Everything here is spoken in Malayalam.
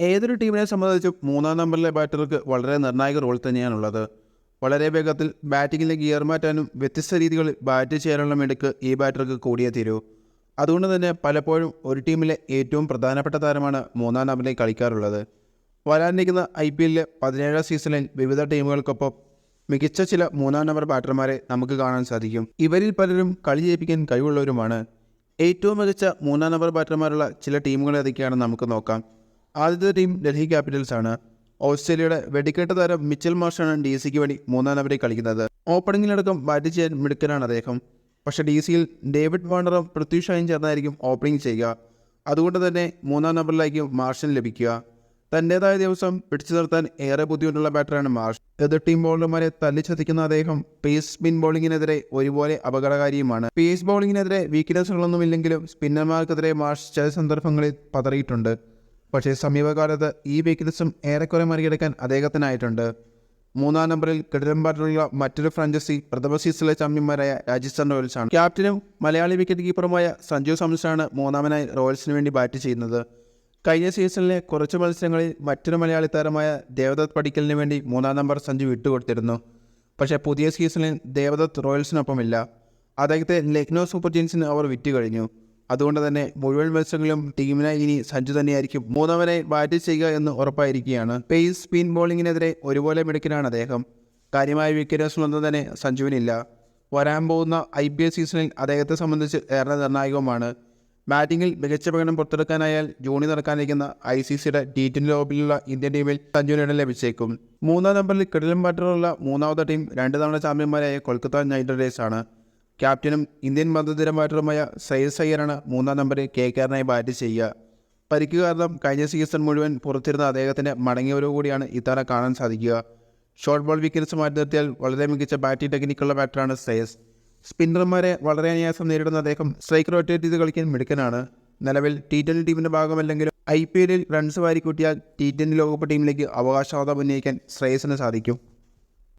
ഏതൊരു ടീമിനെ സംബന്ധിച്ചും മൂന്നാം നമ്പറിലെ ബാറ്റർക്ക് വളരെ നിർണായക റോൾ തന്നെയാണുള്ളത്. വളരെ വേഗത്തിൽ ബാറ്റിങ്ങിലെ ഗിയർ മാറ്റാനും വ്യത്യസ്ത രീതികളിൽ ബാറ്റ് ചെയ്യാനുള്ള മിടുക്ക് ഈ ബാറ്റർക്ക് കൂടിയേ തീരൂ. അതുകൊണ്ട് തന്നെ പലപ്പോഴും ഒരു ടീമിലെ ഏറ്റവും പ്രധാനപ്പെട്ട താരമാണ് മൂന്നാം നമ്പറിൽ കളിക്കാറുള്ളത്. വരാനിരിക്കുന്ന ഐ പി എല്ലിലെ പതിനേഴാം സീസണിൽ വിവിധ ടീമുകൾക്കൊപ്പം മികച്ച ചില മൂന്നാം നമ്പർ ബാറ്റർമാരെ നമുക്ക് കാണാൻ സാധിക്കും. ഇവരിൽ പലരും കളി ജയിപ്പിക്കാൻ കഴിവുള്ളവരുമാണ്. ഏറ്റവും മികച്ച മൂന്നാം നമ്പർ ബാറ്റർമാരുള്ള ചില ടീമുകൾ ഏതൊക്കെയാണെന്ന് നമുക്ക് നോക്കാം. ആദ്യത്തെ ടീം ഡൽഹി ക്യാപിറ്റൽസ് ആണ്. ഓസ്ട്രേലിയയുടെ വെടിക്കെട്ട് താരം മിച്ചൽ മാർഷാണ് ഡി സിക്ക് വേണ്ടി മൂന്നാം നമ്പറിൽ കളിക്കുന്നത്. ഓപ്പണിങ്ങിലടക്കം ബാറ്റ് ചെയ്യാൻ മിടുക്കനാണ് അദ്ദേഹം. പക്ഷേ ഡി സിയിൽ ഡേവിഡ് വാണറും പൃഥ്വി ഷായും ചേർന്നായിരിക്കും ഓപ്പണിംഗ് ചെയ്യുക. അതുകൊണ്ട് തന്നെ മൂന്നാം നമ്പറിലായിരിക്കും മാർഷൻ ലഭിക്കുക. തന്റേതായ ദിവസം പിടിച്ചു നിർത്താൻ ഏറെ ബുദ്ധിമുട്ടുള്ള ബാറ്ററാണ് മാർഷ്. എതിർ ടീം ബൗളർമാരെ തല്ലിച്ചതിക്കുന്ന അദ്ദേഹം പേസ് സ്പിൻ ബൗളിങ്ങിനെതിരെ ഒരുപോലെ അപകടകാരിയുമാണ്. പേസ് ബൗളിങ്ങിനെതിരെ വീക്ക്നെസ്സുകളൊന്നുമില്ലെങ്കിലും സ്പിന്നർമാർക്കെതിരെ മാർഷ് ചില സന്ദർഭങ്ങളിൽ പതറിയിട്ടുണ്ട്. പക്ഷേ സമീപകാലത്ത് ഈ വീക്ക്നെസ്സും ഏറെക്കുറെ മറികടക്കാൻ അദ്ദേഹത്തിനായിട്ടുണ്ട്. മൂന്നാം നമ്പറിൽ കിടിലം മറ്റൊരു ഫ്രാഞ്ചൈസി പ്രഥമ സീസണിലെ ചാമ്പ്യന്മാരായ രാജസ്ഥാൻ റോയൽസാണ് ക്യാപ്റ്റനും മലയാളി വിക്കറ്റ് കീപ്പറുമായ സഞ്ജു സാംസണാണ് മൂന്നാമനായി റോയൽസിന് വേണ്ടി ബാറ്റ് ചെയ്യുന്നത്. കഴിഞ്ഞ സീസണിലെ കുറച്ച് മത്സരങ്ങളിൽ മറ്റൊരു മലയാളി താരമായ ദേവദത്ത് പടിക്കലിന് വേണ്ടി മൂന്നാം നമ്പർ സഞ്ജു വിട്ടുകൊടുത്തിരുന്നു. പക്ഷേ പുതിയ സീസണിൽ ദേവദത്ത് റോയൽസിനൊപ്പമില്ല. അദ്ദേഹത്തെ ലക്നൗ സൂപ്പർ ജെയിൻസിന് അവർ വിറ്റ് കഴിഞ്ഞു അതുകൊണ്ട് തന്നെ മുഴുവൻ മത്സരങ്ങളിലും ടീമിനായി ഇനി സഞ്ജു തന്നെയായിരിക്കും മൂന്നാമനെ ബാറ്റ് ചെയ്യുക എന്ന് ഉറപ്പായിരിക്കുകയാണ്. പേസ് സ്പിൻ ബോളിങ്ങിനെതിരെ ഒരുപോലെ മിടുക്കനാണ് അദ്ദേഹം. കാര്യമായ വിക്കറ്റുകളൊന്നും തന്നെ സഞ്ജുവിനില്ല. വരാൻ പോകുന്ന ഐ പി എൽ സീസണിൽ അദ്ദേഹത്തെ സംബന്ധിച്ച് ഏറെ നിർണായകവുമാണ്. ബാറ്റിംഗിൽ മികച്ച പ്രകടനം പുറത്തെടുക്കാനായാൽ ജൂണിൽ നടക്കാനിരിക്കുന്ന ഐ സി സിയുടെ ടി ട്വന്റി ലോബിലുള്ള ഇന്ത്യൻ ടീമിൽ സഞ്ജുവിന് ഇടം ലഭിച്ചേക്കും. മൂന്നാം നമ്പറിൽ കിടലും ബാറ്ററുള്ള മൂന്നാമത്തെ ടീം രണ്ട് തവണ ചാമ്പ്യന്മാരായ കൊൽക്കത്ത നൈറ്റ് റൈഡേഴ്സ് ആണ്. ക്യാപ്റ്റനും ഇന്ത്യൻ മധ്യനിര ബാറ്ററുമായ ശ്രേയസ് അയ്യറാണ് മൂന്നാം നമ്പറിൽ കെ കെആറിനായി ബാറ്റ് ചെയ്യുക. പരിക്ക് കാരണം കഴിഞ്ഞ സീസൺ മുഴുവൻ പുറത്തിരുന്ന അദ്ദേഹത്തിന്റെ മടങ്ങിയവരോ കൂടിയാണ് ഇത്തവണ കാണാൻ സാധിക്കുക. ഷോർട്ട് ബോൾ വിക്കറ്റ്സ് മാറ്റി നിർത്തിയാൽ വളരെ മികച്ച ബാറ്റിംഗ് ടെക്നിക്കുള്ള ബാറ്ററാണ് ശ്രേയസ് സ്പിന്നർമാരെ വളരെ അനായാസം നേരിടുന്ന അദ്ദേഹം സ്ട്രൈക്ക് റൊട്ടേറ്റ് ചെയ്ത് കളിക്കാൻ മിടുക്കനാണ്. നിലവിൽ ടി ട്വന്റി ടീമിന്റെ ഭാഗമല്ലെങ്കിലും ഐ പി എല്ലിൽ റൺസ് വാരിക്കൂട്ടിയാൽ ടി ട്വന്റി ലോകകപ്പ് ടീമിലേക്ക് അവകാശവാദം ഉന്നയിക്കാൻ ശ്രേയസിന് സാധിക്കും.